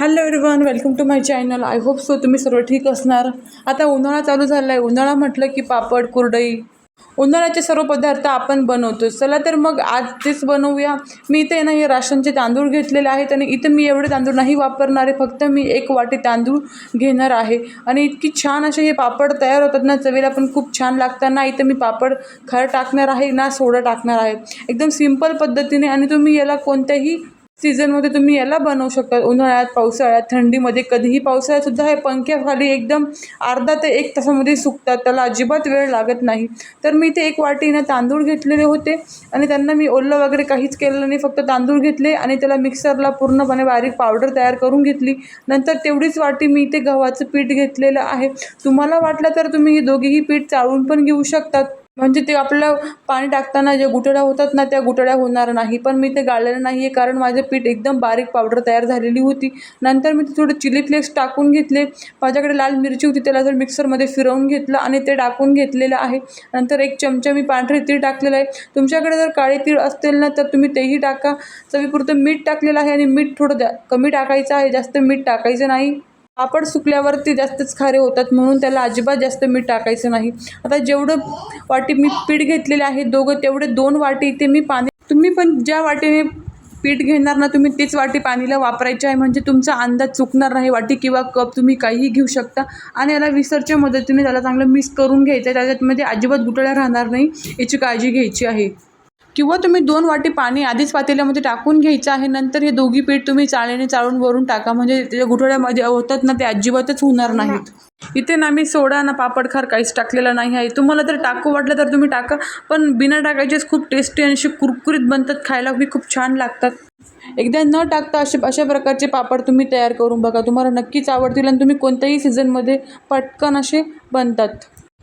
Hello everyone welcome to my channel I hope so तुम्ही सर्व ठीक असणार. आता उन्हाळा चालू झाला आहे उन्हाळा म्हटलं की पापड कुरडई. उन्हाळ्याचे सर्व पदार्थ आपण बनवतो. चला तर मग आज तेच बनवूया. मी इथे ना हे राशनचे तांदूळ घेतलेले आहेत आणि इथे मी एवढे तांदूळ नाही वापरणार आहे. फक्त मी एक वाटी तांदूळ घेणार आहे. आणि इतकी छान असे हे पापड तयार होतात ना चवीला पण खूप छान लागतात. ना इथे मी पापड खरं टाकणार आहे ना सोडा टाकणार आहे. एकदम सिंपल पद्धतीने आणि तुम्ही याला कोणत्याही सीझनमध्ये तुम्ही याला बनवू शकता. उन्हाळ्यात पावसाळ्यात थंडीमध्ये कधीही पावसाळ्यातसुद्धा हे पंख्याखाली एकदम अर्धा ते एक तासामध्ये सुकतात. त्याला अजिबात वेळ लागत नाही. तर मी इथे एक वाटीनं तांदूळ घेतलेले होते आणि त्यांना मी ओलं वगैरे काहीच केलं नाही. फक्त तांदूळ घेतले आणि त्याला मिक्सरला पूर्णपणे बारीक पावडर तयार करून घेतली. नंतर तेवढीच वाटी मी इथे गव्हाचं पीठ घेतलेलं आहे. तुम्हाला वाटलं तर तुम्ही हे दोघेही पीठ चाळून पण घेऊ शकतात. म्हणजे ते आपलं पाणी टाकताना ज्या गुठळ्या होतात ना त्या गुठळ्या होणार नाही. पण मी ते गाळलेलं नाही आहे कारण माझे पीठ एकदम बारीक पावडर तयार झालेली होती. नंतर मी ते थोडं चिली फ्लेक्स टाकून घेतले. माझ्याकडे लाल मिरची होती त्याला जर मिक्सरमध्ये फिरवून घेतलं आणि ते टाकून घेतलेलं आहे. नंतर एक चमचा मी पांढरे तीळ टाकलेलं आहे. तुमच्याकडे जर काळे तीळ असतील ना तर तुम्ही तेही टाका. चवीपुरतं मीठ टाकलेलं आहे आणि मीठ थोडं द्या कमी टाकायचं आहे. जास्त मीठ टाकायचं नाही. पापड सुकल्यावरती जास्तच खारे होतात म्हणून त्याला अजिबात जास्त मीठ टाकायचं नाही. आता जेवढं वाटी मी पीठ घेतलेले आहे दोघं तेवढे दोन वाटी इथे मी पाणी तुम्ही पण ज्या वाटीने पीठ घेणार ना तुम्ही तीच वाटी पाणीला वापरायची आहे. म्हणजे तुमचा अंदाज चुकणार नाही वाटी किंवा कप तुम्ही काहीही घेऊ शकता. आणि याला विसरच्या मदतीने त्याला चांगलं मिक्स करून घ्यायचं आहे. त्याच्यामध्ये अजिबात गुटळ्या राहणार नाही याची काळजी घ्यायची आहे. किंवा तुम्ही दोन वाटी पाणी आधीच पातेल्यामध्ये टाकून घ्यायचं आहे नंतर हे दोघी पीठ तुम्ही चाळीने चाळून वरून टाका. म्हणजे त्याच्या गुठळ्यामध्ये होतात ना ते अजिबातच होणार नाहीत. इथे ना मी सोडा ना पापडखार काहीच टाकलेलं नाही आहे. तुम्हाला जर टाकू वाटलं तर तुम्ही टाका पण बिना टाकायचेच खूप टेस्टी आणि असे कुरकुरीत बनतात. खायला बी खूप छान लागतात. एकदा न टाकता असे अशा प्रकारचे पापड तुम्ही तयार करून बघा. तुम्हाला नक्कीच आवडतील आणि तुम्ही कोणत्याही सीझनमध्ये पटकन असे बनतात.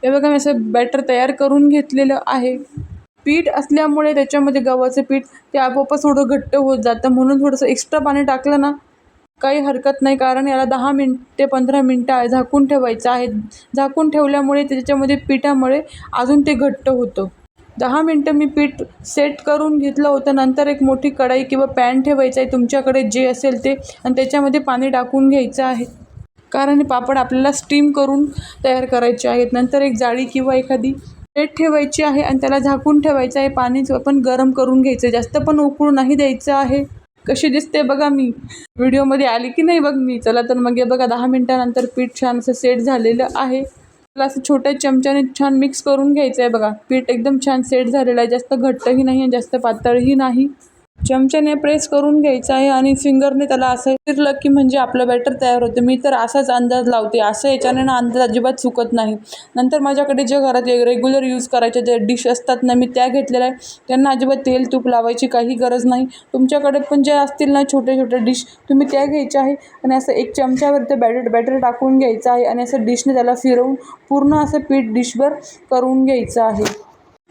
हे बघा मी असं बॅटर तयार करून घेतलेलं आहे. पीठ असल्यामुळे त्याच्यामध्ये गव्हाचं पीठ ते आपोआपच थोडं घट्ट होत जातं. म्हणून थोडंसं एक्स्ट्रा पाणी टाकलं ना काही हरकत नाही. कारण याला दहा मिनट ते पंधरा मिनटं आहे झाकून ठेवायचं आहे. झाकून ठेवल्यामुळे त्याच्यामध्ये पिठामुळे अजून ते घट्ट होतं. दहा मिनटं मी पीठ सेट करून घेतलं होतं. नंतर एक मोठी कढाई किंवा पॅन ठेवायचं आहे. तुमच्याकडे जे असेल ते. आणि त्याच्यामध्ये पाणी टाकून घ्यायचं आहे. कारण हे पापड आपल्याला स्टीम करून तयार करायचे आहेत. नंतर एक जाळी किंवा एखादी प्लेट ठेवायची आहे आणि त्याला झाकून ठेवायचं आहे. पाणी पण गरम करून घ्यायचं जास्त पण उकळू नाही द्यायचं आहे. कशी दिसते बघा मी. व्हिडिओमध्ये आली की नाही बघ मी. चला तर मग हे बघा दहा मिनटानंतर पीठ छान असं सेट झालेलं आहे. त्याला असं छोट्या चमच्याने छान मिक्स करून घ्यायचं आहे बघा. पीठ एकदम छान सेट झालेलं आहे. जास्त घट्टही नाही आणि जास्त पातळही नाही. चमच्याने प्रेस करून घ्यायचं आहे आणि फिंगरने त्याला असं फिरलं की म्हणजे आपलं बॅटर तयार होतं. मी तर असाच अंदाज लावते. असं याच्याने ना अंदाज अजिबात चुकत नाही. नंतर माझ्याकडे जे घरात रेग्युलर यूज करायचे जे डिश असतात ना मी त्या घेतलेल्या आहे त्यांना अजिबात तेल तूप लावायची काही गरज नाही. तुमच्याकडे पण जे असतील ना छोटे छोटे डिश तुम्ही त्या घ्यायच्या आहे. आणि असं एक चमच्यावर ते बॅटर बॅटर टाकून घ्यायचं आहे. आणि असं डिशने त्याला फिरवून पूर्ण असं पीठ डिशभर करून घ्यायचं आहे.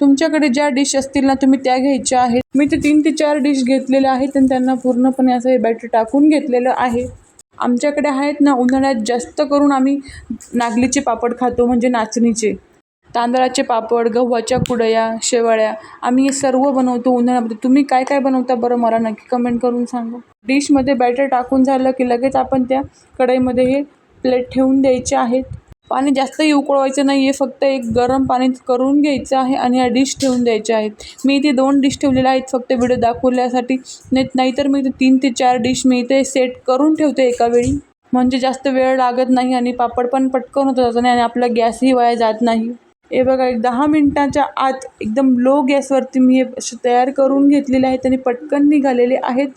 तुमच्याकडे ज्या डिश असतील ना तुम्ही त्या घ्यायच्या आहेत. मी ते तीन ते चार डिश घेतलेल्या आहेत आणि त्यांना पूर्णपणे असं हे बॅटर टाकून घेतलेलं आहे. आमच्याकडे आहेत ना उन्हाळ्यात जास्त करून आम्ही नागलीचे पापड खातो म्हणजे नाचणीचे. तांदळाचे पापड गव्हाच्या कुडया शेवाळ्या आम्ही हे सर्व बनवतो उन्हाळ्यामध्ये. तुम्ही काय काय बनवता बरं मला नक्की कमेंट करून सांगा. डिशमध्ये बॅटर टाकून झालं की लगेच आपण त्या कढईमध्ये हे प्लेट ठेवून द्यायचे आहेत. पाणी जास्तही उकळवायचं नाही आहे फक्त एक गरम पाणी करून घ्यायचं आहे आणि ह्या डिश ठेवून द्यायच्या आहेत. मी इथे दोन डिश ठेवलेल्या आहेत फक्त व्हिडिओ दाखवण्यासाठी नाही नाहीतर मी इथे तीन ते चार डिश मी इथे सेट करून ठेवते एका वेळी. म्हणजे जास्त वेळ लागत नाही आणि पापड पण पटकन होतं जातं आणि आपला गॅसही वाया जात नाही. हे बघा एक दहा मिनटाच्या आत एकदम लो गॅसवरती मी हे तयार करून घेतलेले आहेत आणि पटकन निघालेले आहेत.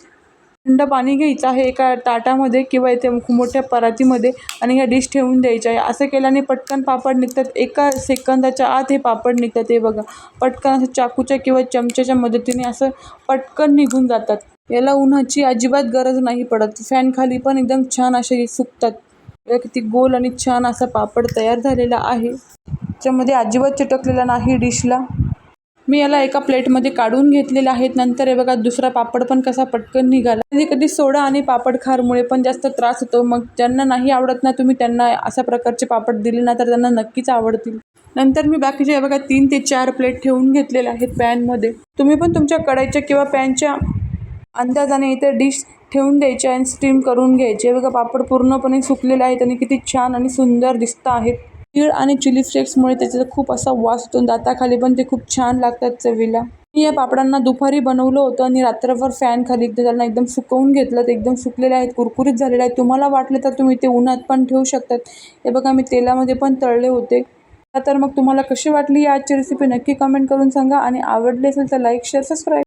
थंड पाणी घ्यायचं आहे एका ताटामध्ये किंवा इथे मोठ्या परातीमध्ये आणि ह्या डिश ठेवून द्यायच्या आहे. असं केल्याने पटकन पापड निघतात. एका सेकंदाच्या आत हे पापड निघतात. हे बघा. पटकन असं चाकूच्या किंवा चमच्याच्या मदतीने असं पटकन निघून जातात. याला उन्हाची अजिबात गरज नाही पडत. फॅनखाली पण एकदम छान असे सुकतात. किती गोल आणि छान असा पापड तयार झालेला आहे. त्याच्यामध्ये अजिबात चिटकलेला नाही डिशला. मी याला एका प्लेटमध्ये काढून घेतलेले आहेत. नंतर हे बघा दुसरा पापड पण कसा पटकन निघाला. कधी कधी सोडा आणि पापड खारमुळे पण जास्त त्रास होतो. मग ज्यांना नाही आवडत ना तुम्ही त्यांना अशा प्रकारचे पापड दिले ना तर त्यांना नक्कीच आवडतील. नंतर मी बाकीचे बघा तीन ते चार प्लेट ठेवून घेतलेले आहेत पॅनमध्ये. तुम्ही पण तुमच्या कढाईच्या किंवा पॅनच्या अंदाजाने इथे डिश ठेवून द्यायचे आणि स्टीम करून घ्यायचे. बघा पापड पूर्णपणे सुकलेले आहेत आणि किती छान आणि सुंदर दिसत आहेत. तीळ आणि चिली फ्लेक्समुळे त्याचा खूप असा वास होतो दाताखाली पण ते खूप छान लागतात चवीला. मी या पापडांना दुपारी बनवलं होतं आणि रात्रभर फॅन खाली तर त्यांना एकदम सुकवून घेतलं. ते एकदम सुकलेले आहेत कुरकुरीत झालेले आहेत. तुम्हाला वाटले तर तुम्ही ते उन्हात पण ठेवू शकतात. हे बघा मी तेलामध्ये पण तळले होते. तर मग तुम्हाला कशी वाटली ही आजची रेसिपी नक्की कमेंट करून सांगा आणि आवडली असेल तर लाईक शेअर सबस्क्राईब